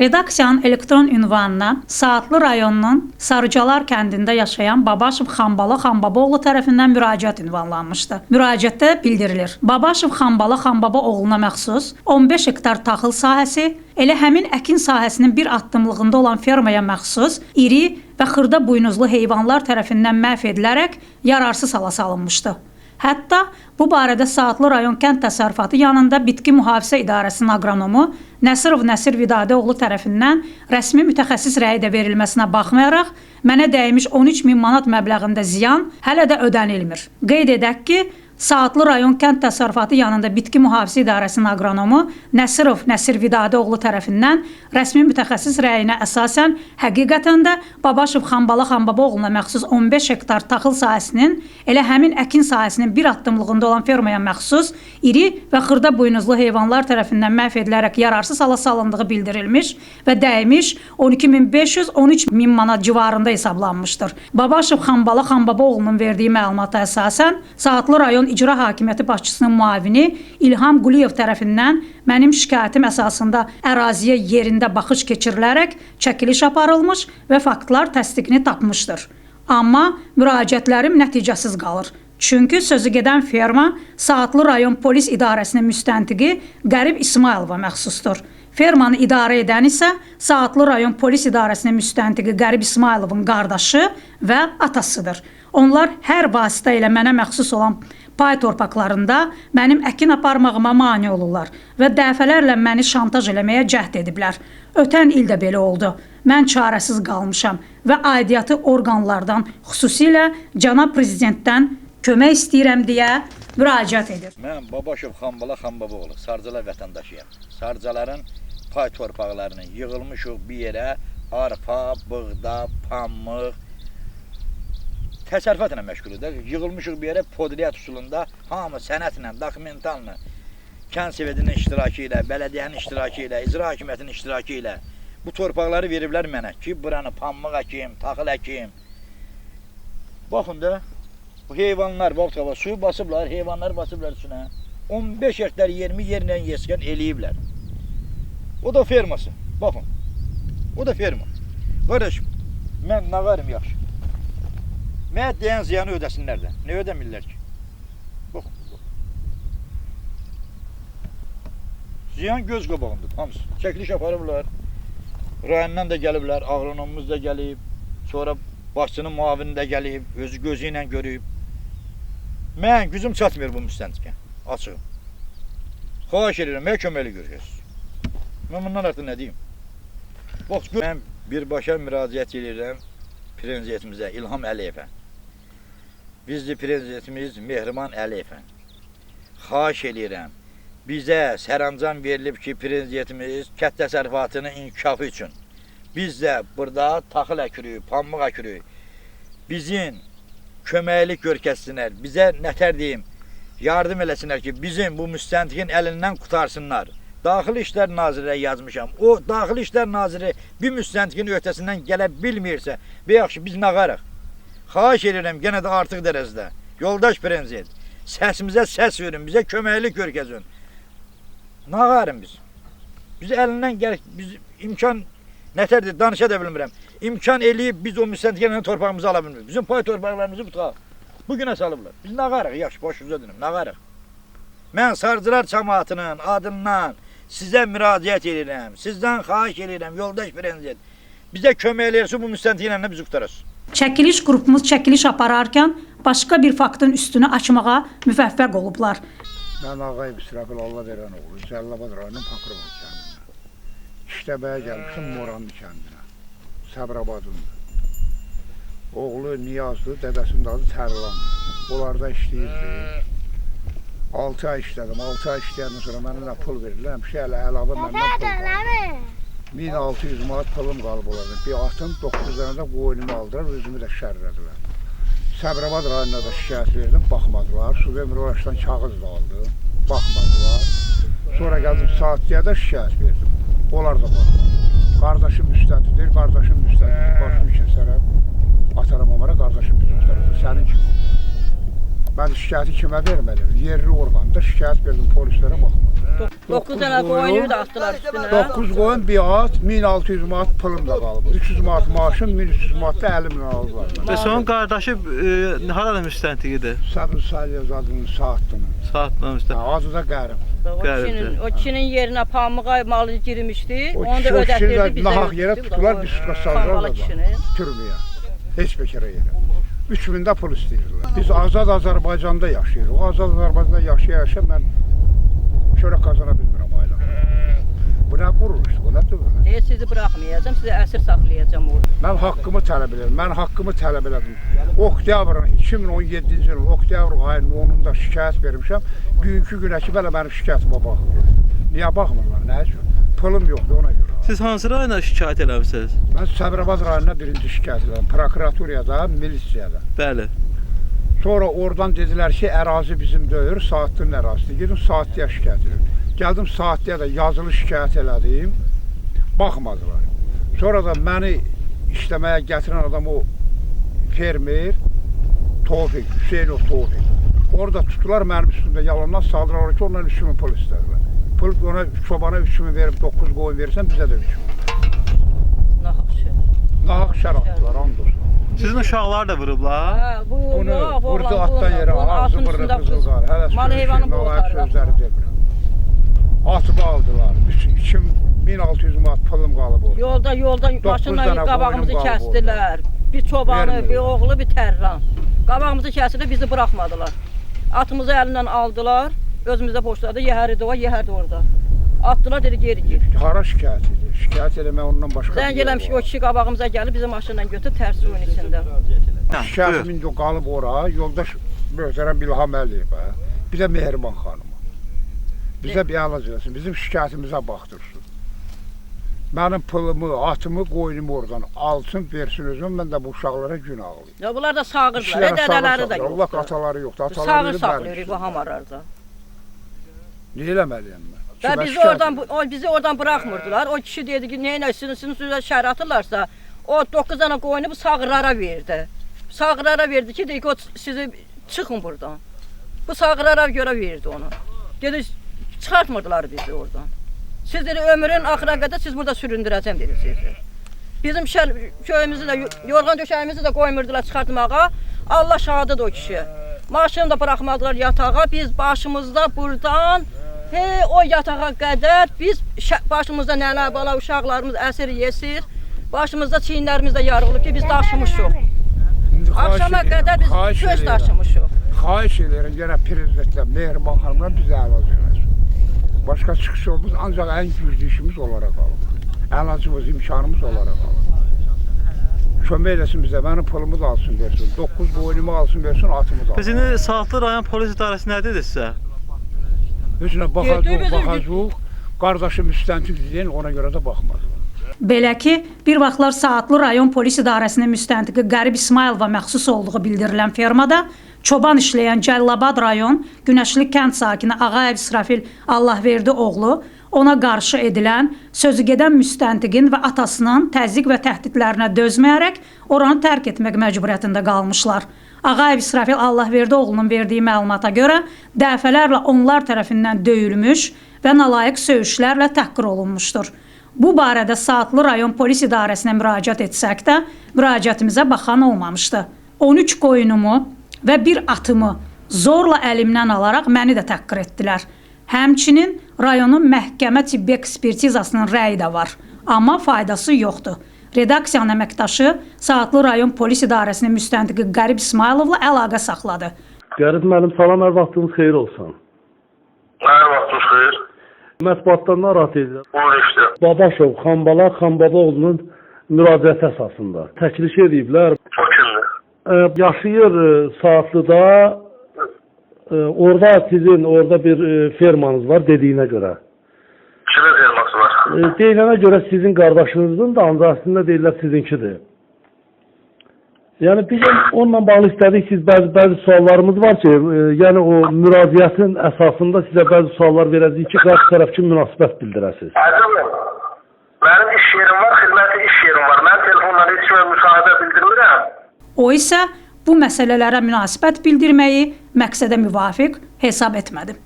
Redaksiyanın elektron ünvanına Saatlı rayonunun Sarıcalar kəndində yaşayan Babaşov Xambala Xambabaoğlu tərəfindən müraciət ünvanlanmışdı. Müraciətdə bildirilir. Babaşov Xambala Xambabaoğluna məxsus 15 hektar taxıl sahəsi elə həmin əkin sahəsinin bir addımlığında olan fermaya məxsus iri və xırda buynuzlu heyvanlar tərəfindən məhv edilərək yararsız hala salınmışdı. Hətta bu barədə Saatlı rayon kənd təsərrüfatı yanında Bitki Mühafizə İdarəsinin aqronomu Nəsirov Nəsir Vidadioğlu tərəfindən rəsmi mütəxəssis rəyi də verilməsinə baxmayaraq mənə dəymiş 13 min manat məbləğində ziyan hələ də ödənilmir. Qeyd edək ki, Saatlı rayon kənd təsərrüfatı yanında Bitki Mühafizə İdarəsinin aqronomu Nəsirov Nəsir Vidadioğlu tərəfindən rəsmi mütəxəssis rəyinə əsasən həqiqətən də Babaşov Xambala Xambabaoğluna məxsus 15 hektar taxıl sahəsinin elə həmin əkin sahəsinin bir addımlığında olan fermaya məxsus iri və xırda buynuzlu heyvanlar tərəfindən məhv edilərək yararsız hala salındığı bildirilmiş və dəymiş 12500-13 min manat civarında hesablanmışdır. Babaşov Xambala Xambabaoğlunun verdiyi məlumata əsasən Saatlı rayon İcra Hakimiyyəti başçısının müavini İlham Quliyev tərəfindən mənim şikayətim əsasında əraziyə yerində baxış keçirilərək çəkiliş aparılmış və faktlar təsdiqini tapmışdır. Amma müraciətlərim nəticəsiz qalır. Çünki sözü gedən ferma Saatlı rayon polis idarəsinin müstəntiqi Qərib İsmailova məxsusdur. Fermanı idarə edən isə Saatlı rayon polis idarəsinin müstəntiqi Qərib İsmailovun qardaşı və atasıdır. Onlar hər vasitə ilə mənə məxsus olan pay torpaqlarında mənim əkin aparmağıma mane olurlar və dəfələrlə məni şantaj eləməyə cəhd ediblər. Ötən il də belə oldu. Mən çarəsiz qalmışam və aidiyyatı orqanlardan, xüsusilə cənab prezidentdən kömək istəyirəm deyə müraciət edir. Mən Babaşov Xambala Xambabaoğlu, Sarcılar vətəndaşıyam. Sarcıların pay torpaqlarının yığılmışıq bir yerə arpa, buğda, pambıq, təsərrüfatla məşğuluq da. Yığılmışıq bir yerə podriyyat üsulunda hamı sənətlə, dokumentalla, kənd sovetinin iştirakı ilə, bələdiyyənin iştirakı ilə, icra hakimiyyətinin iştirakı ilə bu torpaqları veriblər mənə ki, buranı pambıq əkim, taxıl əkim. Baxın da, bu heyvanlar vaxt su basıblar, heyvanlar basıblar üstünə. 15 hektar yerimi yerlə yeskan eləyiblər. O da ferması. Baxın. O da ferma. Qardaş, mən nağarım yaxşı. Mənə deyən ziyanı ödəsinlər də. Nə ödəmirlər ki? Baxın. Ziyan göz qabağındadır hamısı. Çəkiliş aparıblar. Rayondan da gəliblər, agronomumuz da gəlib. Sonra başçının müavini də gəlib, özü gözü ilə görüb. Mən gücüm bu müstəntiqə. Açığım. Xahiş edirəm, mənə köməkli görəcəksiniz. Mən bundan artıq nə deyim? Bax, mən birbaşa müraciət edirəm prezidentimizə, İlham Əliyevə. Bizli prezidentimiz Mehriman Əliyevə. Xahiş edirəm, bizə sərəncam verilib ki, prezidentimiz kənd təsərrüfatının inkişafı üçün biz də burada taxıl əkirik, pambıq əkirik. Bizim köməklik görkəsinlər, bizə nətər deyim, yardım eləsinlər ki, bizim bu müstəntiqin əlindən qutarsınlar. Daxili İşlər Nazirliyə yazmışam. O Daxili İşlər Naziri bir müstəntiqin öhdəsindən gələ bilmirsə, və yaxşı biz nağarıq. Xahiş edirəm yenə də artıq dərəcədə. Yoldaş prezident, səsimizə səs verin, bizə köməklik görkəsin. Nağarım biz. Biz əlindən gəl, biz imkan nətərdir danışa da bilmirəm. İmkan eləyib biz o müstəntiqlə torpağımızı ala bilmirik. Bizim pay torpaqlarımızı tutaq. Bu günə salıblar. Biz nağarıq, yaxşı, boşunuza dönüm, nağarıq. Mən Sarcılar cəmaatının adından sizə müraciət edirəm. Sizdən xahiş edirəm, yoldaş prezident. Bizə kömək eləyirsə bu müstəntiqlə bizi qurtarasın. Çəkiliş qrupumuz çəkiliş apararkən başqa bir faktın üstünü açmağa müvəffəq olublar. Mən Ağayev İsrafil Allah verən oğlu, Cəllabad rayonunun Pakrova kəndinə. İşləməyə gəlmişim Moranlı kəndinə, Səbrabadın. Oğlu Niyazlı, dədəsinin adı Tərlan. Onlarda işləyirdi. 6 ay işlədim. 6 ay işləyəndən sonra mənə nə pul verirlər, bir şey əlavə məndən pul qaldı. 1600 manat pulum qalıb onlarda. Bir atım 9 dənə də qoyunumu aldılar, özümü də şərrədilər. Səbrabad rayonuna da şikayət verdim, baxmadılar. Su vermir uğraşdan kağız da aldım, baxmadılar. Sonra gəldim saatliyə də şikayət verdim. Onlar da baxmadı. Qardaşım müstəntidir, qardaşım müstəntidir, başımı kəsərəm. Ataram onlara, qardaşım tutarır, sənin kimi. Mən şikayəti kimə verməliyim? Yerli orqanda şikayət verdim, polislərə baxmadı. 9 dənə qoyunu da atdılar üstünə. 9 qoyun bir at, 1600 manat pulum da qalıb. 300 manat maaşım, 1300 manat da əlimlə aldılar. Və son qardaşı e, harada müstəntiqidir? Səbir Saliyaz adını saatdını. Saatla müstəntiq. Adı da qərib. O kişinin, o kişinin yerinə pamuğa malı girmişdi. O Onu da kişi o kişini ödətdirdi də bizə. nahaq yerə tutdular, bir sutka saldılar Pambala da. kişini. Türməyə. Heç bir kere yerə. 3000 də pul istəyirdilər. Biz azad Azərbaycanda yaşayırıq. Azad Azərbaycanda yaşaya-yaşaya mən çörək qazana bilmirəm aylığa. Bu nə qurur işte, bu nə dövlət? Deyir sizi buraxmayacağam, sizi əsir saxlayacağam orada. Mən haqqımı tələb edirəm. Mən haqqımı tələb elədim. Oktyabrın 2017-ci il oktyabr ayının 10-unda şikayət vermişəm. Bugünkü günə ki belə mənim şikayətimə baxmır. Niyə baxmırlar? Nə üçün? Pulum yoxdur ona görə. Siz hansı rayona şikayət eləmisiniz? Mən Səbrabad rayonuna birinci şikayət elədim. Prokuraturiyada, milisiyada. Bəli. Sonra oradan dedilər ki, ərazi bizim deyil, saatlının ərazisidir. Gedim saatliyə şikayət edirəm. Gəldim saatliyə də yazılı şikayət elədim. Baxmadılar. Sonra da məni işləməyə gətirən adam o fermer Tofiq, Hüseynov Tofiq. Orada tutdular mənim üstümdə yalandan saldırırlar ki, ondan 3000 pul istədilər. Pul ona çobana 3000 verib 9 qoyun verirsən bizə də 3000. Nahaq şey. Nahaq şər atdılar, and olsun. Sizin uşaqlar da vurublar. Hə, bu Bunu yox, vurdu oğlan, atdan bununla, yerə, bunun ağzı burnu üstündə qızılqar. Hələ Mal heyvanı bu boğarlar. sözləri demirəm. Atımı aldılar. 2600 manat pulum qalıb orada. Yolda, yolda maşınla dənə qabağımızı qoyunum qalıb kəsdilər. Bir çobanı, bir oğlu, bir tərran. Qabağımızı kəsdilər, bizi buraxmadılar. Atımızı əlindən aldılar. Özümüzdə poçladı, yəhəri də o, yəhər də orada. Atdılar, dedi geri gir. Hara şikayət edir? Şikayət eləmək ondan başqa. Ki, var. o kişi qabağımıza gəlib bizi maşınla götürüb tərs suyun içində. Hə, Şikayətim indi o qalıb ora, yoldaş möhtərəm Bilham Əliyev, hə. bir də Mehriban xanım. Bizə bir əlac eləsin, bizim şikayətimizə baxdırsın. Mənim pulumu, atımı, qoyunumu oradan alsın, versin özüm, mən də bu uşaqlara gün ağlayım. Ya bunlar da Kişilərə e, dədələri də Allah yoxdur. ataları yoxdur, ataları Sağır saxlayırıq bu hamarlarda. Nə eləməliyəm mən? Kimə bizi oradan bu- o bizi oradan buraxmırdılar. O kişi dedi ki, "Nəyə sizin sözə şər atırlarsa, o 9 dənə qoyunu bu sağırlara verdi. Sağırlara verdi ki, deyir ki, o sizi çıxın buradan. Bu sağırlara görə verdi onu. Dedi çıxartmırdılar bizi oradan. Siz dedi ömrün axırına qədər siz burada süründürəcəm dedi sizi. Bizim şər köyümüzü də yorğan döşəyimizi də qoymurdular çıxartmağa. Allah şahididir o kişi. Maşını da buraxmadılar yatağa. Biz başımızda buradan He, o yatağa qədər biz başımızda nələr bala uşaqlarımız əsir yesir. Başımızda çiyinlərimizdə yarılıb ki biz daşımışıq. İndi Axşama qədər biz edirəm. daşımışıq. Xahiş edirəm yenə prezidentlə Mehriban xanımla bizə əlac eləsin. Başqa çıxış yolumuz ancaq ən güclü işimiz onlara qalıb. Əlacımız, imkanımız onlara qalıb. Kömək eləsin bizə, mənim pulumu da alsın versin. 9 boynumu alsın versin, atımı da alsın. indi Saatlı rayon polis idarəsi nə dedi sizə? Özünə Getdi baxacaq, baxacaq. Qardaşım müstəntiq deyin, ona görə də baxmadı. Belə ki, bir vaxtlar Saatlı rayon polis idarəsinin müstəntiqi Qərib İsmayılova məxsus olduğu bildirilən fermada çoban işləyən Cəllabad rayon Günəşli kənd sakini Ağayev İsrafil Allahverdi oğlu ona qarşı edilən sözügedən müstəntiqin və atasının təzyiq və təhdidlərinə dözməyərək oranı tərk etmək məcburiyyətində qalmışlar. Ağayev İsrafil Allahverdi verdiyi məlumata görə dəfələrlə onlar tərəfindən döyülmüş və nalayiq söyüşlərlə təhqir olunmuşdur. Bu barədə Saatlı rayon polis idarəsinə müraciət etsək də, müraciətimizə baxan olmamışdı. 13 qoyunumu və bir atımı zorla əlimdən alaraq məni də təhqir etdilər. Həmçinin rayonun məhkəmə tibbi ekspertizasının rəyi də var, amma faydası yoxdur. Redaksiyanın əməkdaşı Saatlı rayon polis idarəsinin müstəntiqi Qərib İsmayılovla əlaqə saxladı. Qərib müəllim, salam, hər vaxtınız xeyir olsun. Hər vaxtınız xeyir. Mətbuatdan narahat edirəm. Buyur işte. Babaşov, Xambala, Xambabaoğlunun müraciəti əsasında təklif ediblər. Kimdir? E, yaşayır e, Saatlıda, e, orada sizin orada bir e, fermanız var dediyinə görə. E, deyilənə görə sizin qardaşınızın da ancaq əslində deyirlər sizinkidir. Yəni biz onunla bağlı istədik siz bəzi bəzi suallarımız var ki, e, yəni o müraciətin əsasında sizə bəzi suallar verəcəyik ki, qarşı tərəf üçün münasibət bildirəsiniz. Əzizim, mənim iş yerim var, xidməti iş yerim var. Mən telefonla heç kimə müsahidə bildirmirəm. O isə bu məsələlərə münasibət bildirməyi məqsədə müvafiq hesab etmədi.